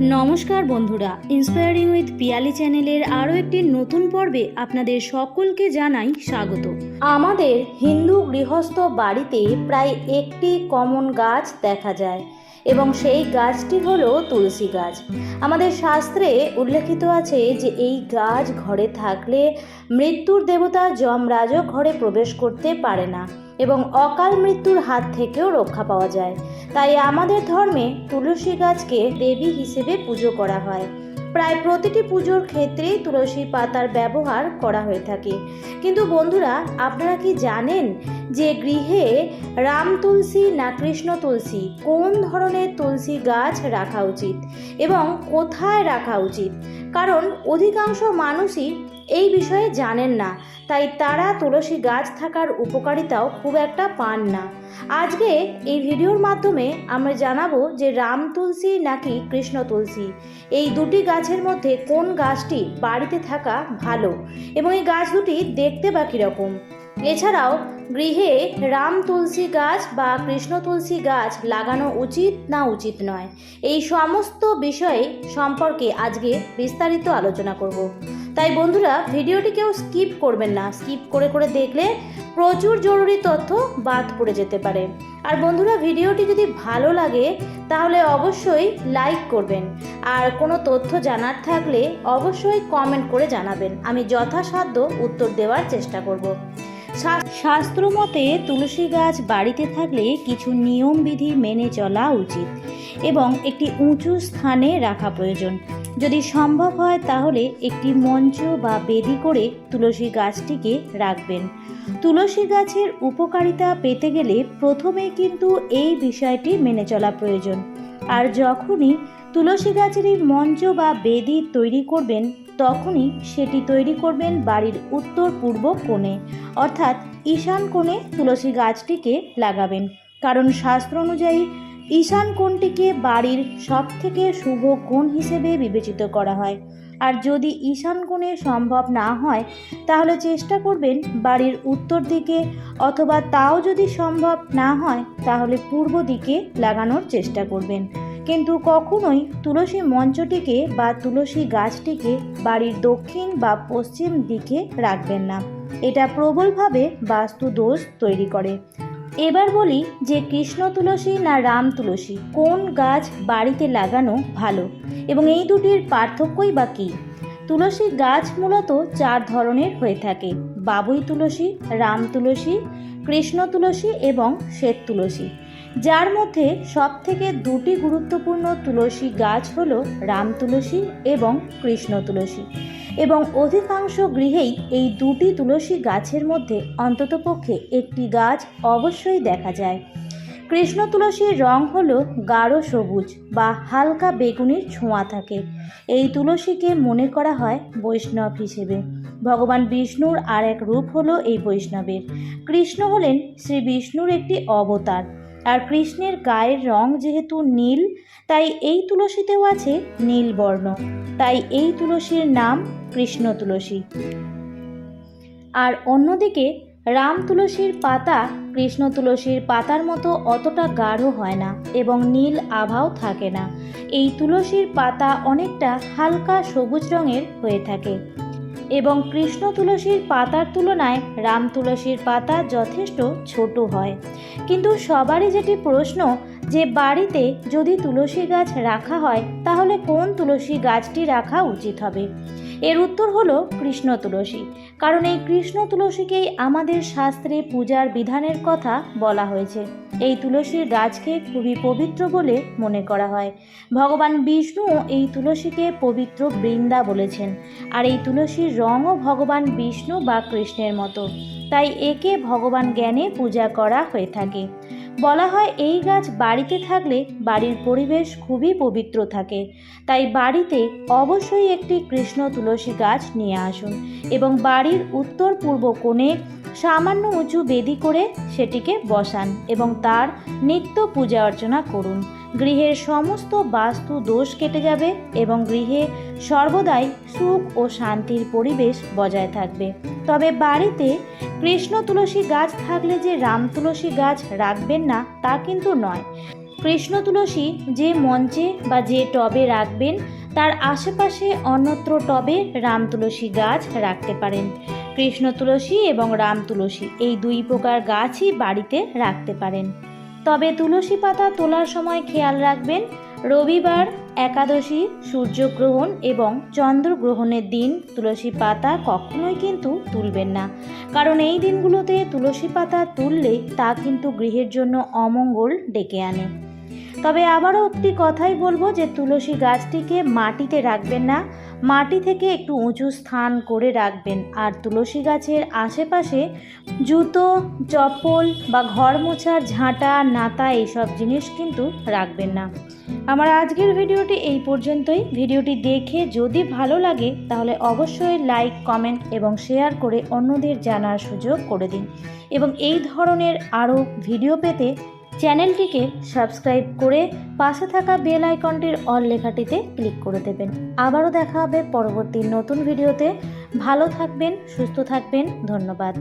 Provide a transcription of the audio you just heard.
নমস্কার বন্ধুরা inspiring with Piyali চ্যানেলের আরও একটি নতুন পর্বে আপনাদের সকলকে জানাই স্বাগত। আমাদের হিন্দু গৃহস্থ বাড়িতে প্রায় একটি কমন গাছ দেখা যায়। এবং সেই গাছটি হলো তুলসী গাছ। আমাদের শাস্ত্রে উল্লেখিত আছে যে এই গাছ ঘরে থাকলে মৃত্যুর দেবতা যমরাজও ঘরে প্রবেশ করতে পারে না এবং অকাল মৃত্যুর হাত থেকেও রক্ষা পাওয়া যায়। তাই আমাদের ধর্মে তুলসী গাছকে দেবী হিসেবে পুজো করা হয়। প্রায় প্রতিটি পুজোর ক্ষেত্রেই তুলসী পাতার ব্যবহার করা হয়ে থাকে। কিন্তু বন্ধুরা, আপনারা কি জানেন যে গৃহে রাম তুলসী না কৃষ্ণ তুলসী? কোন ধরনের তুলসী গাছ রাখা উচিত এবং কোথায় রাখা উচিত? কারণ অধিকাংশ মানুষই এই বিষয়ে জানেন না, তাই তারা তুলসী গাছ থাকার উপকারিতাও খুব একটা পান না। আজকে এই ভিডিওর মাধ্যমে আমরা জানাব যে রাম তুলসী নাকি কৃষ্ণ তুলসী? এই দুটি গাছের মধ্যে কোন গাছটি বাড়িতে থাকা ভালো? এবং এই গাছ দুটি দেখতে বা কীরকম? এছাড়াও গৃহে রাম তুলসী গাছ বা কৃষ্ণ তুলসী গাছ লাগানো উচিত না উচিত নয়। এই সমস্ত বিষয়ে সম্পর্কে আজকে বিস্তারিত আলোচনা করব। তাই বন্ধুরা, ভিডিওটি কেউ স্কিপ করবেন না। স্কিপ করে করে দেখলে প্রচুর জরুরি তথ্য বাদ পড়ে যেতে পারে। আর বন্ধুরা, ভিডিওটি যদি ভালো লাগে, তাহলে অবশ্যই লাইক করবেন। আর কোনো তথ্য জানার থাকলে অবশ্যই কমেন্ট করে জানাবেন। আমি যথাসাধ্য উত্তর দেওয়ার চেষ্টা করব। শাস্ত্র মতে তুলসী গাছ বাড়িতে থাকলে কিছু নিয়মবিধি মেনে চলা উচিত এবং একটি উঁচু স্থানে রাখা প্রয়োজন। যদি সম্ভব হয় তাহলে একটি মঞ্চ বা বেদি করে তুলসী গাছটিকে রাখবেন। তুলসী গাছের উপকারিতা পেতে গেলে প্রথমে কিন্তু এই বিষয়টি মেনে চলা প্রয়োজন। আর যখনই তুলসী গাছের মঞ্চ বা বেদি তৈরি করবেন, তখনই সেটি তৈরি করবেন বাড়ির উত্তর পূর্ব কোণে। অর্থাৎ ঈশান কোণে তুলসী গাছটিকে লাগাবেন। কারণ শাস্ত্র অনুযায়ী ঈশান কোণটিকে বাড়ির সবথেকে শুভ কোণ হিসেবে বিবেচিত করা হয়। আর যদি ঈশান কোণে সম্ভব না হয়, তাহলে চেষ্টা করবেন বাড়ির উত্তর দিকে অথবা তাও যদি সম্ভব না হয়, তাহলে পূর্ব দিকে লাগানোর চেষ্টা করবেন। কিন্তু কখনোই তুলসী মঞ্চটিকে বা তুলসী গাছটিকে বাড়ির দক্ষিণ বা পশ্চিম দিকে রাখবেন না। এটা প্রবলভাবে বাস্তু দোষ তৈরি করে। এবার বলি যে কৃষ্ণ তুলসী না রাম তুলসী, কোন গাছ বাড়িতে লাগানো ভালো? এবং এই দুটির পার্থক্যই বা কী? তুলসী গাছ মূলত চার ধরনের হয়ে থাকে। বাবুই তুলসী, রাম তুলসী, কৃষ্ণ তুলসী এবং শ্বেত তুলসী। যার মধ্যে সবথেকে দুটি গুরুত্বপূর্ণ তুলসী গাছ হল রাম তুলসী এবং কৃষ্ণ তুলসী। এবং অধিকাংশ গৃহেই এই দুটি তুলসী গাছের মধ্যে অন্ততপক্ষে একটি গাছ অবশ্যই দেখা যায়। কৃষ্ণ তুলসীর রং হলো গাঢ় সবুজ বা হালকা বেগুনির ছোঁয়া থাকে। এই তুলসীকে মনে করা হয় বৈষ্ণব হিসেবে। ভগবান বিষ্ণুর আর এক রূপ হলো এই বৈষ্ণবের। কৃষ্ণ হলেন শ্রী বিষ্ণুর একটি অবতার। আর কৃষ্ণের গায়ের রং যেহেতু নীল, তাই এই তুলসীতেও আছে নীল বর্ণ। তাই এই তুলসীর নাম কৃষ্ণ তুলসী। আর অন্যদিকে রাম তুলসীর পাতা কৃষ্ণ তুলসীর পাতার মতো অতটা গাঢ় হয় না এবং নীল আভাও থাকে না। এই তুলসীর পাতা অনেকটা হালকা সবুজ রঙের হয়ে থাকে। এবং কৃষ্ণ তুলসীর পাতার তুলনায় রাম তুলসীর পাতা যথেষ্ট ছোট হয়। কিন্তু সবারই যেটি প্রশ্ন, যে বাড়িতে যদি তুলসী গাছ রাখা হয়, তাহলে কোন তুলসী গাছটি রাখা উচিত হবে? এর উত্তর হলো কৃষ্ণ তুলসী। কারণ এই কৃষ্ণ তুলসীকেই আমাদের শাস্ত্রে পূজার বিধানের কথা বলা হয়েছে। এই তুলসীর গাছকে খুবই পবিত্র বলে মনে করা হয়। ভগবান বিষ্ণু এই তুলসীকে পবিত্র বৃন্দা বলেছেন। আর এই তুলসীর রঙও ভগবান বিষ্ণু বা কৃষ্ণের মতো। তাই একে ভগবান জ্ঞানে পূজা করা হয়ে থাকে। বলা হয় এই গাছ বাড়িতে থাকলে বাড়ির পরিবেশ খুবই পবিত্র থাকে। তাই বাড়িতে অবশ্যই একটি কৃষ্ণ তুলসী গাছ নিয়ে আসুন এবং বাড়ির উত্তর পূর্ব কোণে সামান্য উঁচু বেদি করে সেটিকে বসান এবং তার নিত্য পূজা অর্চনা করুন। গৃহের সমস্ত বাস্তু দোষ কেটে যাবে এবং গৃহে সর্বদাই সুখ ও শান্তির পরিবেশ বজায় থাকবে। তবে বাড়িতে কৃষ্ণ তুলসী গাছ থাকলে যে রাম তুলসী গাছ রাখবেন না, তা কিন্তু নয়। কৃষ্ণ তুলসী যে মঞ্চে বা যে টবে রাখবেন, তার আশেপাশে অন্যত্র টবে রাম তুলসী গাছ রাখতে পারেন। কৃষ্ণ তুলসী এবং রাম তুলসী এই দুই প্রকার গাছই বাড়িতে রাখতে পারেন। তবে তুলসী পাতা তোলার সময় খেয়াল রাখবেন, রবিবার একাদশী, সূর্যগ্রহণ এবং চন্দ্রগ্রহণের দিন তুলসী পাতা কখনোই কিন্তু তুলবেন না। কারণ এই দিনগুলোতে তুলসী পাতা তুললে তা কিন্তু গৃহের জন্য অমঙ্গল ডেকে আনে। তবে আবারও একটি কথাই বলব যে তুলসী গাছটিকে মাটিতে রাখবেন না মাটি থেকে একটু উঁচু স্থান করে রাখবেন। আর তুলসী গাছের আশেপাশে জুতো, চপ্পল বা ঘর মোছার ঝাঁটা, নাতা এইসব জিনিস কিন্তু রাখবেন না। আমার আজকের ভিডিওটি এই পর্যন্তই। ভিডিওটি দেখে যদি ভালো লাগে, তাহলে অবশ্যই লাইক, কমেন্ট এবং শেয়ার করে অন্যদের জানার সুযোগ করে দিন। এবং এই ধরনের আরও ভিডিও পেতে চ্যানেলটিকে সাবস্ক্রাইব করে পাশে থাকা বেল আইকনটির অল লেখাটিতে ক্লিক করে দেবেন। আবারও দেখা হবে পরবর্তী নতুন ভিডিওতে। ভালো থাকবেন, সুস্থ থাকবেন। ধন্যবাদ।